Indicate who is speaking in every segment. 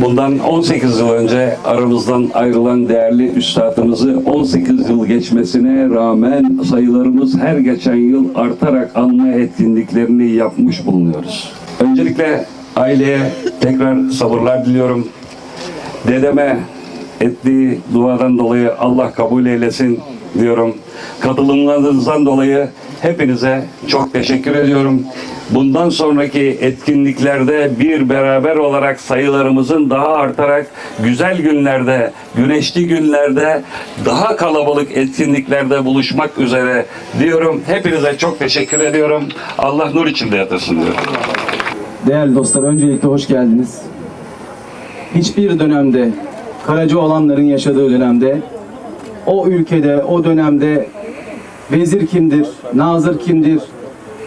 Speaker 1: Bundan 18 yıl önce aramızdan ayrılan değerli üstadımızı 18 yıl geçmesine rağmen sayılarımız her geçen yıl artarak anma etkinliklerini yapmış bulunuyoruz. Öncelikle aileye tekrar sabırlar diliyorum. Dedeme ettiği duadan dolayı Allah kabul eylesin diyorum. Katılımlarınızdan dolayı hepinize çok teşekkür ediyorum. Bundan sonraki etkinliklerde bir beraber olarak sayılarımızın daha artarak güzel günlerde, güneşli günlerde, daha kalabalık etkinliklerde buluşmak üzere diyorum. Hepinize çok teşekkür ediyorum. Allah nur içinde yatırsın diyorum.
Speaker 2: Değerli dostlar, öncelikle hoş geldiniz. Hiçbir dönemde, Karaca olanların yaşadığı dönemde, o ülkede, o dönemde vezir kimdir, nazır kimdir,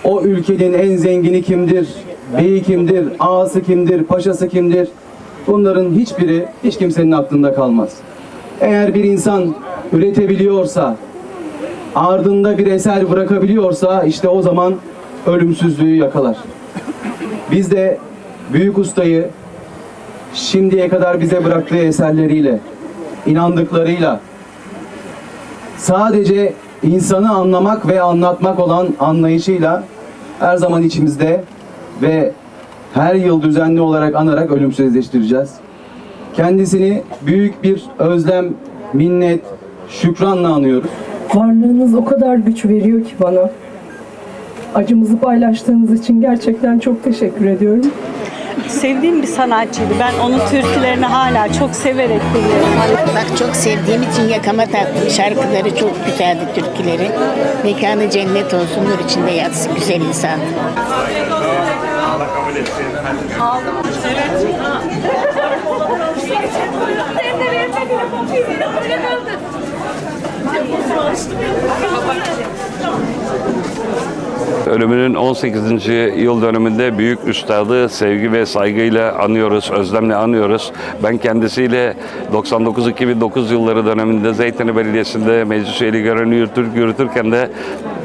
Speaker 2: o ülkenin en zengini kimdir, beyi kimdir, ağası kimdir, paşası kimdir, bunların hiçbiri hiç kimsenin aklında kalmaz. Eğer bir insan üretebiliyorsa, ardında bir eser bırakabiliyorsa işte o zaman ölümsüzlüğü yakalar. Biz de büyük ustayı şimdiye kadar bize bıraktığı eserleriyle, inandıklarıyla sadece insanı anlamak ve anlatmak olan anlayışıyla her zaman içimizde ve her yıl düzenli olarak anarak ölümsüzleştireceğiz. Kendisini büyük bir özlem, minnet, şükranla anıyoruz.
Speaker 3: Varlığınız o kadar güç veriyor ki bana. Acımızı paylaştığınız için gerçekten çok teşekkür ediyorum.
Speaker 4: Sevdiğim bir sanatçıydı. Ben onun türkülerini hala çok severek dinliyorum.
Speaker 5: Bak çok sevdiğim için yakama taktım. Şarkıları çok güzeldi türküleri. Mekanı cennet olsun, nur içinde yatsın. Güzel insan.
Speaker 1: Ölümünün 18. yıl dönümünde büyük üstadı sevgi ve saygıyla anıyoruz, özlemle anıyoruz. Ben kendisiyle 99-2009 yılları döneminde Zeytinli Belediyesi'nde meclis üyeliği görevini yürütür, yürütürken de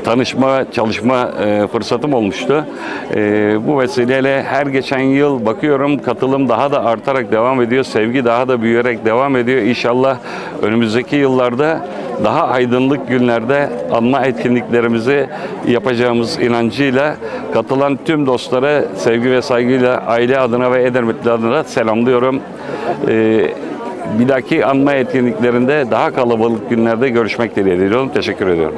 Speaker 1: tanışma, çalışma e, fırsatım olmuştu. E, bu vesileyle her geçen yıl bakıyorum katılım daha da artarak devam ediyor, sevgi daha da büyüyerek devam ediyor. İnşallah önümüzdeki yıllarda daha aydınlık günlerde anma etkinliklerimizi yapacağımız inancıyla katılan tüm dostlara sevgi ve saygıyla aile adına ve Edermetli adına selamlıyorum. Ee, bir dahaki anma etkinliklerinde daha kalabalık günlerde görüşmek dileğiyle. Teşekkür ediyorum.